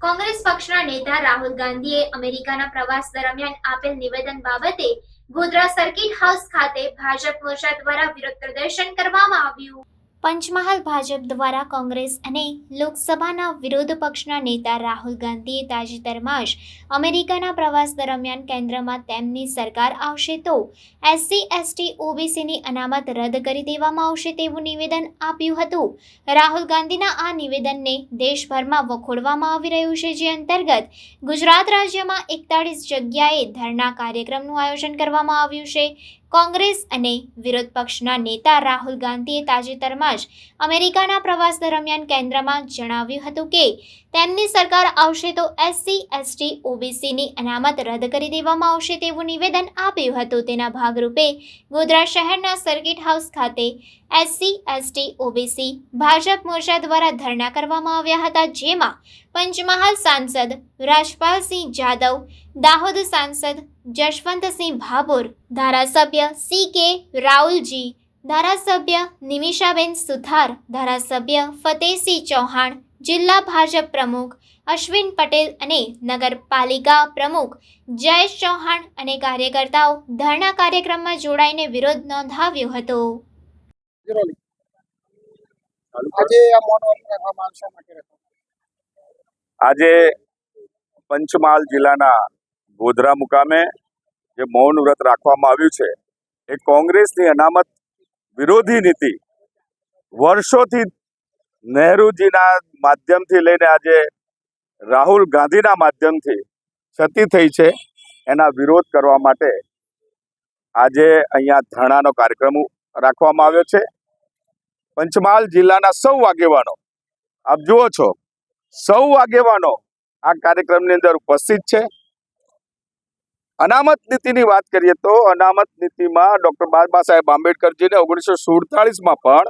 કોંગ્રેસ પક્ષના નેતા રાહુલ ગાંધીએ અમેરિકાના પ્રવાસ દરમિયાન આપેલ નિવેદન બાબતે ગોધરા સર્કિટ હાઉસ ખાતે ભાજપ મોરચા દ્વારા વિરોધ પ્રદર્શન કરવામાં આવ્યું. પંચમહાલ ભાજપ દ્વારા કોંગ્રેસ અને લોકસભાના વિરોધ પક્ષના નેતા રાહુલ ગાંધીએ તાજેતરમાં જ અમેરિકાના પ્રવાસ દરમિયાન કેન્દ્રમાં તેમની સરકાર આવશે તો એસસી, એસટી, ઓબીસીની અનામત રદ કરી દેવામાં આવશે તેવું નિવેદન આપ્યું હતું. રાહુલ ગાંધીના આ નિવેદનને દેશભરમાં વખોડવામાં આવી રહ્યું છે, જે અંતર્ગત ગુજરાત રાજ્યમાં એકતાળીસ જગ્યાએ ધરણા કાર્યક્રમનું આયોજન કરવામાં આવ્યું છે. કોંગ્રેસ અને વિરોધ પક્ષના નેતા રાહુલ ગાંધીએ તાજેતરમાં જ અમેરિકાના પ્રવાસ દરમિયાન કેન્દ્રમાં જણાવ્યું હતું કે તેમની સરકાર આવશે તો એસસી એસટી ઓબીસીની અનામત રદ કરી દેવામાં આવશે તેવું નિવેદન આપ્યું હતું. તેના ભાગરૂપે ગોધરા શહેરના સર્કિટ હાઉસ ખાતે એસસી એસટી ઓબીસી ભાજપ મોરચા દ્વારા ધરણા કરવામાં આવ્યા હતા, જેમાં પંચમહાલ સાંસદ રાજપાલસિંહ જાદવ, દાહોદ સાંસદ જશવંતસિંહ ભાભોર, ધારાસભ્ય સી કે રાઉલજી ધારાસભ્ય નિમિષાબેન સુથાર ધારાસભ્ય ફતેહસિંહ ચૌહાણ જિલ્લા ભાજપ પ્રમુખ અશ્વિન પટેલ અને નગરપાલિકા પ્રમુખ જયેશ ચૌહાણ અને કાર્યકર્તાઓ ધરણા કાર્યક્રમમાં જોડાઈને વિરોધ નોંધાવ્યો હતો. આજે પંચમહાલ જિલ્લાના ગોધરા મુકામે જે મૌન વ્રત રાખવામાં આવ્યું છે એ કોંગ્રેસની અનામત વિરોધી નીતિ વર્ષોથી નહેરુજીના માધ્યમથી લઈને આજે રાહુલ ગાંધીના માધ્યમથી ક્ષતિ થઈ છે. એના વિરોધ કરવા માટે આજે અહીંયા ધરણાનો કાર્યક્રમ રાખવામાં આવ્યો છે. પંચમહાલ જિલ્લાના સૌ આગેવાનો, આપ જુઓ છો, સૌ આગેવાનો આ કાર્યક્રમની અંદર ઉપસ્થિત છે. અનામત નીતિની વાત કરીએ તો અનામત નીતિમાં ડોક્ટર બાબા સાહેબ આંબેડકરજીને ઓગણીસો સુડતાળીસમાં પણ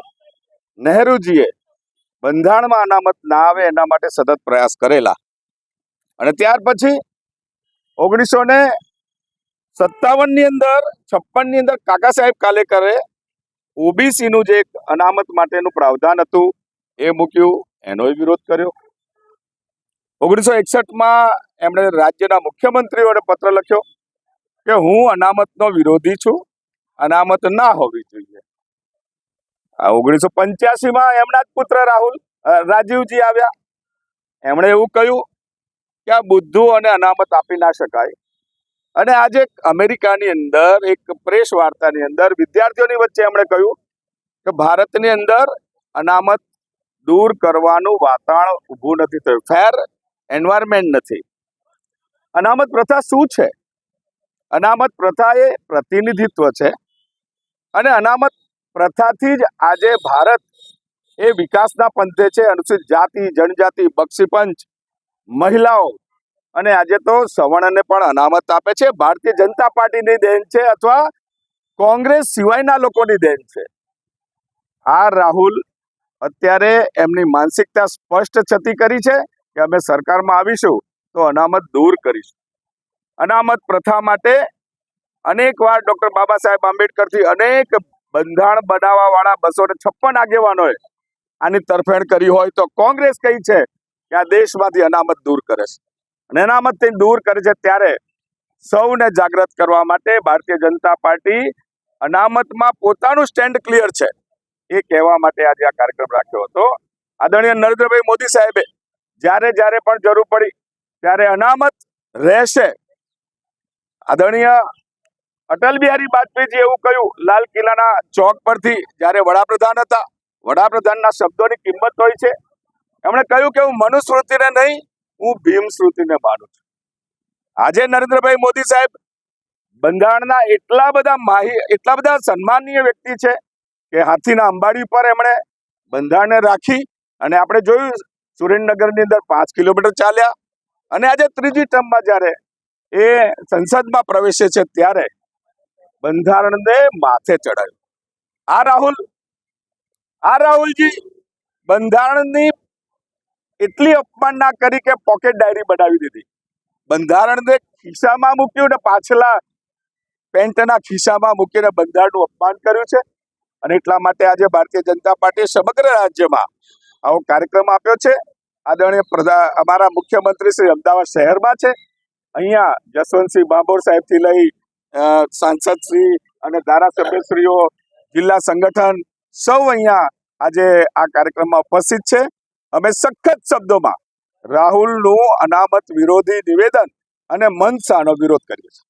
નહેરુજીએ બંધારણમાં અનામત ના આવે એના માટે સતત પ્રયાસ કરેલા. અને ત્યાર પછી ઓગણીસો ને સત્તાવનની અંદર, છપ્પનની અંદર કાકા સાહેબ કાલેકરે ઓબીસીનું જે એક અનામત માટેનું પ્રાવધાન હતું એ મૂક્યું એનોય વિરોધ કર્યો. ઓગણીસો એકસઠમાં એમણે રાજ્યના મુખ્યમંત્રીઓને પત્ર લખ્યો. કે હું અનામતનો વિરોધી છું, અનામત ના હોવી જોઈએ. આ ઓગણીસો પંચ્યાસીમાં એમના જ પુત્ર રાહુલ રાજીવજી આવ્યા. એમણે એવું કહ્યું કે આ બુદ્ધુ અને અનામત આપી ના શકાય. અને આજે અમેરિકાની અંદર એક પ્રેસ વાર્તાની અંદર વિદ્યાર્થીઓની વચ્ચે એમણે કહ્યું કે ભારતની અંદર અનામત દૂર કરવાનું વાતાવરણ ઊભું નથી થયું. ફેર એન્વાયરમેન્ટ નથી. અનામત પ્રથા શું છે? અનામત પ્રથા એ પ્રતિનિધિત્વ છે. અને અનામત પ્રથાથી જ આજે ભારત એ વિકાસના પંથે છે. અનુસૂચિત જાતિ, જનજાતિ, બક્ષીપંચ, મહિલાઓ અને આજે તો સવર્ણને પણ અનામત આપે છે. ભારતીય જનતા પાર્ટીની દેન છે અથવા કોંગ્રેસ સિવાયના લોકોની દેન છે? આ રાહુલ, અત્યારે એમની માનસિકતા સ્પષ્ટ છતી કરી છે કે અમે સરકારમાં આવીશું તો અનામત દૂર કરીશું. અનામત પ્રથા માટે અનેક વાર ડોક્ટર બાબા સાહેબ આંબેડકરથી અનેક બંધારણ બનાવવા વાળા બસો ને છપ્પન આગેવાનોએ આની તરફેણ કરી હોય તો કોંગ્રેસ કઈ છે કે આ દેશમાંથી અનામત દૂર કરે છે. અને અનામતથી દૂર કરે છે ત્યારે સૌને જાગૃત કરવા માટે ભારતીય જનતા પાર્ટી અનામતમાં પોતાનું સ્ટેન્ડ ક્લિયર છે. એ કહેવા માટે આજે આ કાર્યક્રમ રાખ્યો હતો. આદરણીય નરેન્દ્રભાઈ મોદી સાહેબે જ્યારે જ્યારે પણ જરૂર પડી ત્યારે અનામત રહેશે આદરણીય અટલ બિહારી વાજપેયીજી એવું કહ્યું, લાલ કિલ્લાના ચોક પરથી જ્યારે વડાપ્રધાન હતા, વડાપ્રધાનના શબ્દોની કિંમત હોય છે. એમણે કહ્યું કે હું મનુસ્મૃતિને નહીં, હું ભીમ સ્મૃતિને માનું છું. આજે નરેન્દ્રભાઈ મોદી સાહેબ બંધારણના એટલા બધા માહી, એટલા બધા સન્માનીય વ્યક્તિ છે કે હાથીના અંબાડી પર એમણે બંધારણને રાખી અને આપણે જોયું સુરેન્દ્રનગરની અંદર પાંચ કિલોમીટર ચાલ્યા. અને આજે ત્રીજી ટર્મમાં જ્યારે એ સંસદમાં પ્રવેશે છે ત્યારે બંધારણને માથે ચડાવ્યું આ રાહુલ, આ રાહુલજી બંધારણની એટલી અપમાનના કરી કે પોકેટ ડાયરી બનાવી દીધી. બંધારણને ખિસ્સામાં મૂક્યું ને પાછલા પેન્ટના ખિસ્સામાં મૂકીને બંધારણનું અપમાન કર્યું છે. અને એટલા માટે આજે ભારતીય જનતા પાર્ટી સમગ્ર રાજ્યમાં આવો કાર્યક્રમ આપ્યો છે. આદરણીય પ્રધા, અમારા મુખ્યમંત્રી શ્રી અમદાવાદ શહેરમાં છે. અહીંયા જસવંતસિંહ બાંભોર સાહેબથી લઈ અ, સાંસદશ્રી અને ધારાસભ્યશ્રીઓ જિલ્લા સંગઠન સૌ અહીંયા આજે આ કાર્યક્રમમાં ઉપસ્થિત છે. અમે સખત શબ્દોમાં રાહુલનું અનામત વિરોધી નિવેદન અને મનસાનો વિરોધ કર્યો છે